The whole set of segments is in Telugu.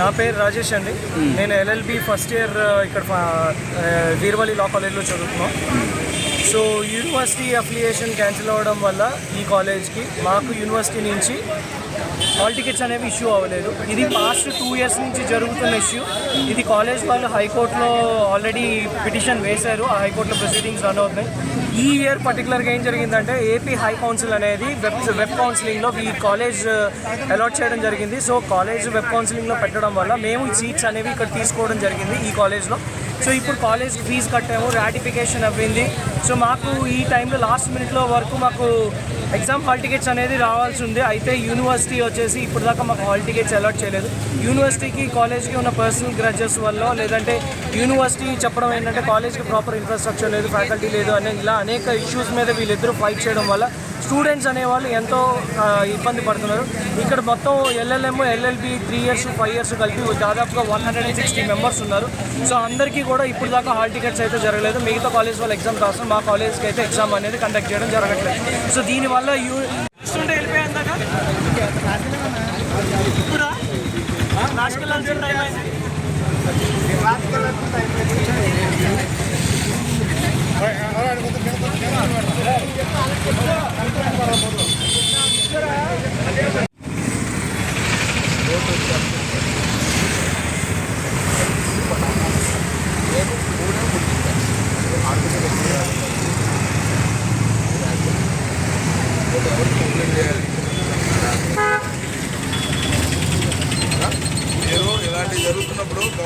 నా పేరు రాజేష్ అండి. నేను ఎల్ఎల్బి ఫస్ట్ ఇయర్ ఇక్కడ వీరవల్లి లా కాలేజ్లో చదువుతున్నాం. సో యూనివర్సిటీ అఫిలియేషన్ క్యాన్సిల్ అవ్వడం వల్ల ఈ కాలేజ్కి మాకు యూనివర్సిటీ నుంచి హాల్ టికెట్స్ అనేవి ఇష్యూ అవ్వలేదు. ఇది పాస్ట్ టూ ఇయర్స్ నుంచి జరుగుతున్న ఇష్యూ. ఇది కాలేజ్ వాళ్ళు హైకోర్టులో ఆల్రెడీ పిటిషన్ వేశారు. ఆ హైకోర్టులో ప్రొసీడింగ్స్ రన్ అవుతున్నాయి. ఈ ఇయర్ పర్టికులర్గా ఏం జరిగిందంటే ఏపీ హై కౌన్సిల్ అనేది వెబ్ వెబ్ కౌన్సిలింగ్లో ఈ కాలేజ్ అలాట్ చేయడం జరిగింది. సో కాలేజ్ వెబ్ కౌన్సిలింగ్లో పెట్టడం వల్ల మేము ఈ సీట్స్ అనేవి ఇక్కడ తీసుకోవడం జరిగింది ఈ కాలేజ్లో సో ఇప్పుడు కాలేజ్ ఫీజు కట్టాము రాటిఫికేషన్ అవ్వింది. సో మాకు ఈ టైంలో లాస్ట్ మినిట్లో వరకు మాకు ఎగ్జామ్ హాల్ టికెట్స్ అనేది రావాల్సి ఉంది. అయితే యూనివర్సిటీ వచ్చేసి ఇప్పుడు దాకా మాకు హాల్ టికెట్స్ అలాట్ చేయలేదు. యూనివర్సిటీకి కాలేజ్కి ఉన్న పర్సనల్ గ్రడ్జెస్ వల్ల లేదంటే యూనివర్సిటీ చెప్పడం ఏంటంటే కాలేజ్కి ప్రాపర్ ఇన్ఫ్రాస్ట్రక్చర్ లేదు ఫ్యాకల్టీ లేదు అనే ఇలా అనేక ఇష్యూస్ మీద వీళ్ళిద్దరూ ఫైట్ చేయడం వల్ల స్టూడెంట్స్ అనేవాళ్ళు ఎంతో ఇబ్బంది పడుతున్నారు. ఇక్కడ మొత్తం LLM LLB three years five years కలిపి దాదాపుగా one hundred and sixty members ఉన్నారు. సో అందరికీ కూడా ఇప్పుడు దాకా హాల్ టికెట్స్ అయితే జరగలేదు. మిగతా కాలేజ్ వాళ్ళు ఎగ్జామ్ రాస్తాం మా కాలేజ్కి అయితే ఎగ్జామ్ అనేది కండక్ట్ చేయడం జరగట్లేదు. సో దీనివల్ల యూ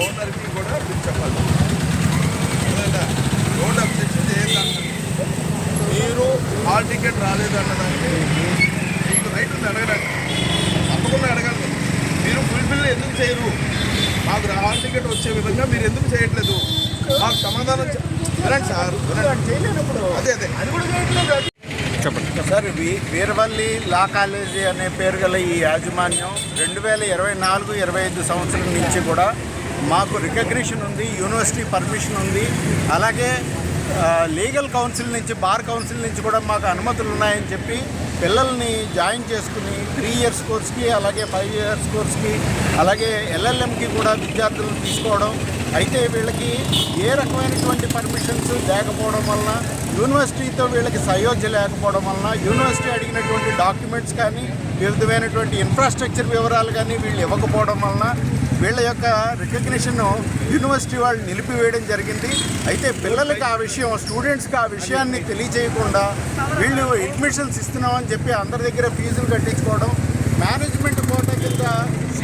గవర్నర్కి కూడా మీరు చెప్పాలి? రోడ్ అబ్జెక్షన్ ఏం కాదు మీరు హాల్ టికెట్ రాలేదు అన్నదానికి మీకు రైట్ ఉంది అడగడానికి. తప్పకుండా అడగాలి. మీరు ఫుల్ఫిల్ ఎందుకు చేయరు? మాకు హాల్ టికెట్ వచ్చే విధంగా మీరు ఎందుకు చేయట్లేదు? మాకు సమాధానం వినండి సార్ వినండి. అదే అదే. అది కూడా చేయట్లేదు sir V Veeravalli law college అనే పేరు గల ఈ యాజమాన్యం రెండు వేల ఇరవై నాలుగు ఇరవై ఐదు సంవత్సరం నుంచి కూడా మాకు రికగ్నిషన్ ఉంది యూనివర్సిటీ పర్మిషన్ ఉంది. అలాగే లీగల్ కౌన్సిల్ నుంచి బార్ కౌన్సిల్ నుంచి కూడా మాకు అనుమతులు ఉన్నాయని చెప్పి పిల్లల్ని జాయిన్ చేసుకుని త్రీ ఇయర్స్ కోర్స్కి అలాగే ఫైవ్ ఇయర్స్ కోర్స్కి అలాగే ఎల్ఎల్ఎంకి కూడా విద్యార్థులను తీసుకోవడం. అయితే వీళ్ళకి ఏ రకమైనటువంటి పర్మిషన్స్ లేకపోవడం వలన యూనివర్సిటీతో వీళ్ళకి సయోధ్య లేకపోవడం వలన యూనివర్సిటీ అడిగినటువంటి డాక్యుమెంట్స్ కానీ వివిధమైనటువంటి ఇన్ఫ్రాస్ట్రక్చర్ వివరాలు కానీ వీళ్ళు ఇవ్వకపోవడం వలన వీళ్ళ యొక్క రికగ్నిషన్ యూనివర్సిటీ వాళ్ళు నిలిపివేయడం జరిగింది. అయితే పిల్లలకి ఆ విషయం స్టూడెంట్స్కి ఆ విషయాన్ని తెలియజేయకుండా వీళ్ళు అడ్మిషన్స్ ఇస్తున్నామని చెప్పి అందరి దగ్గర ఫీజులు కట్టించుకోవడం మేనేజ్మెంట్ కోట కింద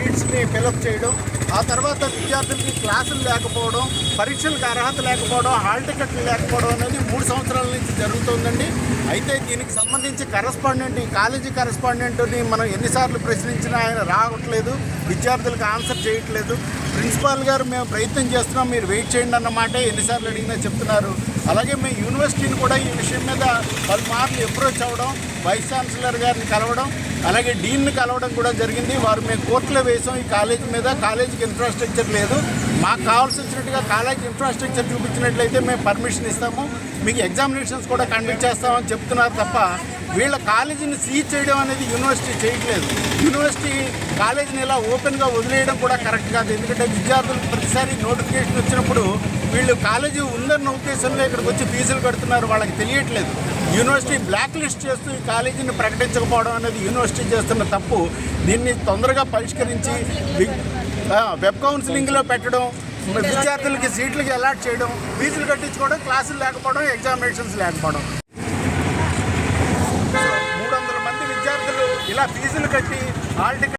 సీట్స్ని ఫిలప్ చేయడం ఆ తర్వాత విద్యార్థులకి క్లాసులు లేకపోవడం పరీక్షలకు అర్హత లేకపోవడం హాల్ టికెట్లు లేకపోవడం అనేది మూడు సంవత్సరాల నుంచి జరుగుతోందండి. అయితే దీనికి సంబంధించి కరస్పాండెంట్ ఈ కాలేజీ కరస్పాండెంట్ని మనం ఎన్నిసార్లు ప్రశ్నించినా ఆయన రావట్లేదు విద్యార్థులకు ఆన్సర్ చేయట్లేదు. ప్రిన్సిపాల్ గారు మేము ప్రయత్నం చేస్తున్నాం మీరు వెయిట్ చేయండి అన్నమాట ఎన్నిసార్లు అడిగినా చెప్తున్నారు. అలాగే మేము యూనివర్సిటీని కూడా ఈ విషయం మీద పలుమార్లు అప్రోచ్ అవ్వడం వైస్ ఛాన్సలర్ గారిని కలవడం అలాగే డీన్ని కలవడం కూడా జరిగింది. వారు మేము కోర్టులో వేసాం ఈ కాలేజీ మీద. కాలేజీకి ఇన్ఫ్రాస్ట్రక్చర్ లేదు. మాకు కావాల్సి వచ్చినట్టుగా కాలేజ్ ఇన్ఫ్రాస్ట్రక్చర్ చూపించినట్లయితే మేము పర్మిషన్ ఇస్తాము. మీకు ఎగ్జామినేషన్స్ కూడా కండక్ట్ చేస్తామని చెప్తున్నారు తప్ప వీళ్ళ కాలేజీని సీజ్ చేయడం అనేది యూనివర్సిటీ చేయట్లేదు. యూనివర్సిటీ కాలేజీని ఇలా ఓపెన్గా వదిలేయడం కూడా కరెక్ట్ కాదు. ఎందుకంటే విద్యార్థులు ప్రతిసారి నోటిఫికేషన్ వచ్చినప్పుడు వీళ్ళు కాలేజీ ఉందన్న ఉద్దేశంలో ఇక్కడికి వచ్చి ఫీజులు కడుతున్నారు. వాళ్ళకి తెలియట్లేదు. యూనివర్సిటీ బ్లాక్ లిస్ట్ చేస్తూ ఈ కాలేజీని ప్రకటించకపోవడం అనేది యూనివర్సిటీ చేస్తున్న తప్పు. దీన్ని తొందరగా పరిష్కరించి వెబ్ కౌన్సిలింగ్లో పెట్టడం విద్యార్థులకి సీట్లకి అలాట్ చేయడం ఫీజులు కట్టించుకోవడం క్లాసులు లేకపోవడం ఎగ్జామినేషన్స్ లేకపోవడం. మూడు వందల మంది విద్యార్థులు ఇలా ఫీజులు కట్టి హాల్